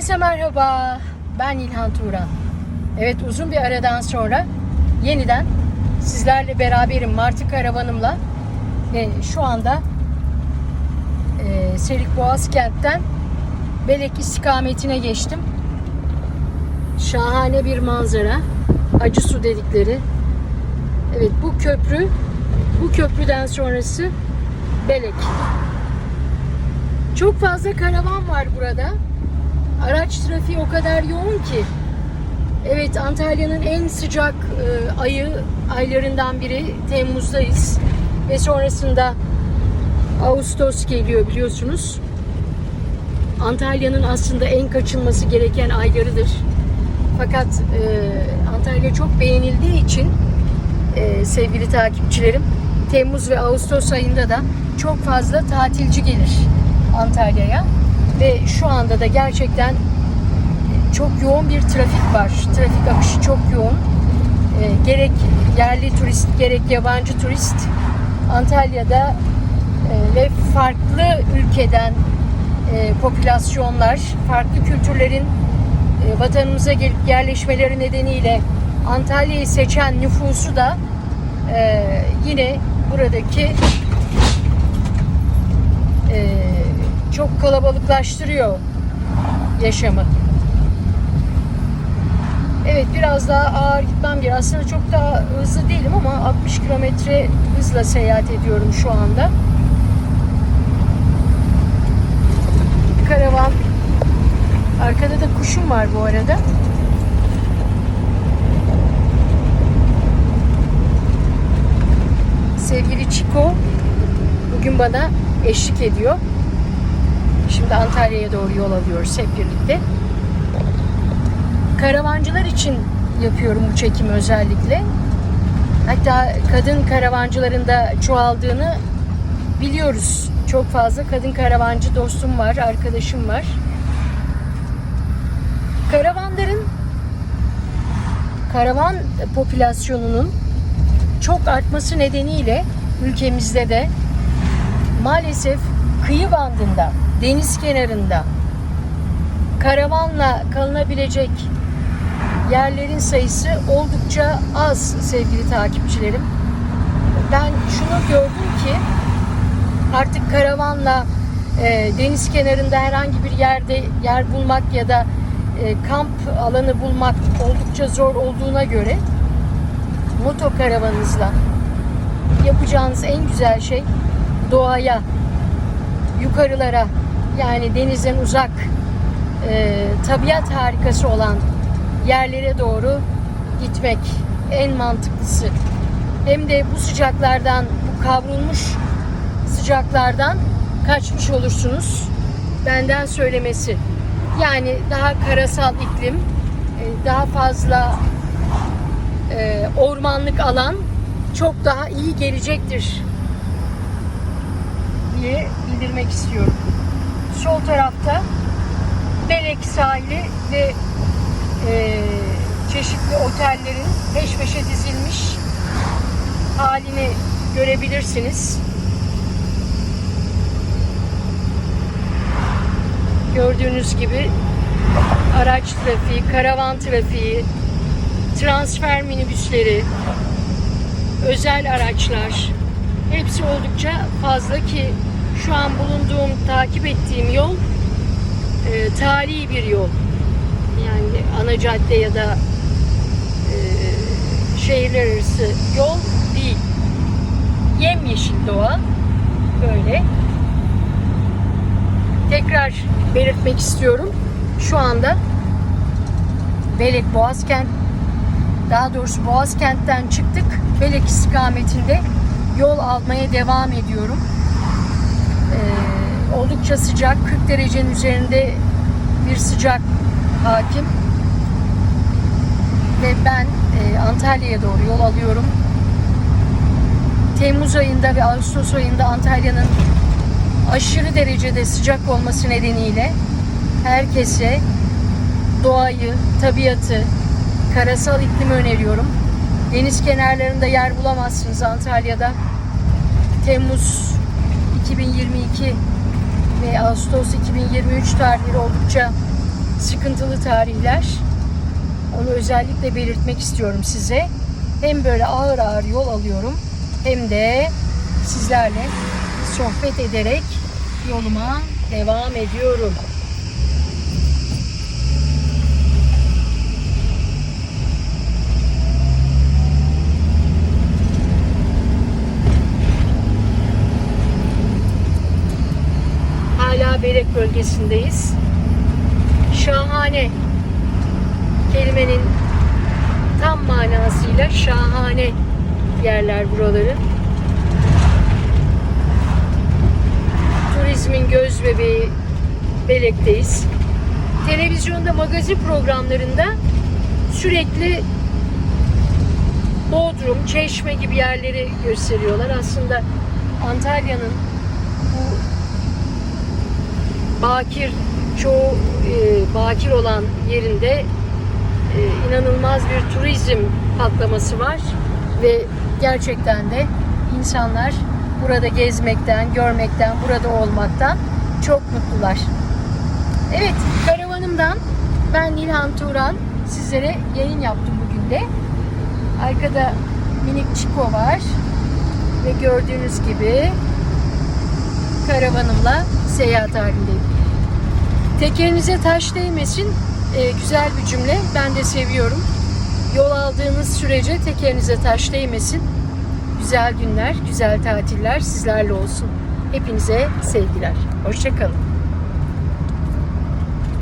Herkese merhaba. Ben İlhan Turan. Evet uzun bir aradan sonra yeniden sizlerle beraberim Martı karavanımla. Ve şu anda e, Serik Boğaz kentten Belek istikametine geçtim. Şahane bir manzara. Acı su dedikleri. Evet bu köprü bu köprüden sonrası Belek. Çok fazla karavan var burada. Araç trafiği o kadar yoğun ki. Evet Antalya'nın en sıcak e, ayı aylarından biri Temmuz'dayız. Ve sonrasında Ağustos geliyor biliyorsunuz. Antalya'nın aslında en kaçınması gereken aylarıdır. Fakat e, Antalya çok beğenildiği için e, sevgili takipçilerim Temmuz ve Ağustos ayında da çok fazla tatilci gelir Antalya'ya ve şu anda da gerçekten çok yoğun bir trafik var. Trafik akışı çok yoğun. E, gerek yerli turist gerek yabancı turist Antalya'da e, ve farklı ülkeden e, popülasyonlar, farklı kültürlerin e, vatanımıza gelip yerleşmeleri nedeniyle Antalya'yı seçen nüfusu da e, yine buradaki e, çok kalabalıklaştırıyor yaşamı. Evet biraz daha ağır gitmem gerekiyor. Aslında çok daha hızlı değilim ama 60 kilometre hızla seyahat ediyorum şu anda. Karavan. Arkada da kuşum var bu arada. Sevgili Çiko bugün bana eşlik ediyor. Şimdi Antalya'ya doğru yol alıyoruz hep birlikte. Karavancılar için yapıyorum bu çekimi özellikle. Hatta kadın karavancıların da çoğaldığını biliyoruz. Çok fazla kadın karavancı dostum var, arkadaşım var. Karavanların karavan popülasyonunun çok artması nedeniyle ülkemizde de maalesef kıyı bandında, deniz kenarında karavanla kalınabilecek yerlerin sayısı oldukça az sevgili takipçilerim. Ben şunu gördüm ki artık karavanla e, deniz kenarında herhangi bir yerde yer bulmak ya da e, kamp alanı bulmak oldukça zor olduğuna göre moto karavanınızla yapacağınız en güzel şey doğaya, yukarılara yani denizden uzak e, tabiat harikası olan yerlere doğru gitmek en mantıklısı. Hem de bu sıcaklardan, bu kavrulmuş sıcaklardan kaçmış olursunuz. Benden söylemesi. Yani daha karasal iklim, e, daha fazla e, ormanlık alan çok daha iyi gelecektir diye bildirmek istiyorum. Sol tarafta Belek sahili ve e, çeşitli otellerin peş peşe dizilmiş halini görebilirsiniz. Gördüğünüz gibi araç trafiği, karavan trafiği, transfer minibüsleri, özel araçlar hepsi oldukça fazla ki şu an bulunduğum, takip ettiğim yol e, tarihi bir yol. Yani ana cadde ya da e, şehirler arası yol değil. Yemyeşil doğa. Böyle. Tekrar belirtmek istiyorum. Şu anda Belek Boğazkent daha doğrusu Boğazkent'ten çıktık. Belek istikametinde yol almaya devam ediyorum. Oldukça sıcak, 40 derecenin üzerinde bir sıcak hakim. Ve ben e, Antalya'ya doğru yol alıyorum. Temmuz ayında ve Ağustos ayında Antalya'nın aşırı derecede sıcak olması nedeniyle herkese doğayı, tabiatı, karasal iklimi öneriyorum. Deniz kenarlarında yer bulamazsınız Antalya'da. Temmuz 2022 ve Ağustos 2023 tarihleri oldukça sıkıntılı tarihler. Onu özellikle belirtmek istiyorum size. Hem böyle ağır ağır yol alıyorum hem de sizlerle sohbet ederek yoluma devam ediyorum. Bölgesindeyiz. Şahane kelimenin tam manasıyla şahane yerler buraları. Turizmin göz bebeği Belek'teyiz. Televizyonda magazin programlarında sürekli Bodrum, Çeşme gibi yerleri gösteriyorlar. Aslında Antalya'nın bu bakir çoğu e, bakir olan yerinde e, inanılmaz bir turizm patlaması var ve gerçekten de insanlar burada gezmekten, görmekten, burada olmaktan çok mutlular. Evet, karavanımdan ben Nilhan Turan sizlere yayın yaptım bugün de. Arkada minik Çiko var ve gördüğünüz gibi karavanımla seyahat halindeyim. Tekerinize taş değmesin. Ee, güzel bir cümle. Ben de seviyorum. Yol aldığınız sürece tekerinize taş değmesin. Güzel günler, güzel tatiller sizlerle olsun. Hepinize sevgiler. Hoşçakalın.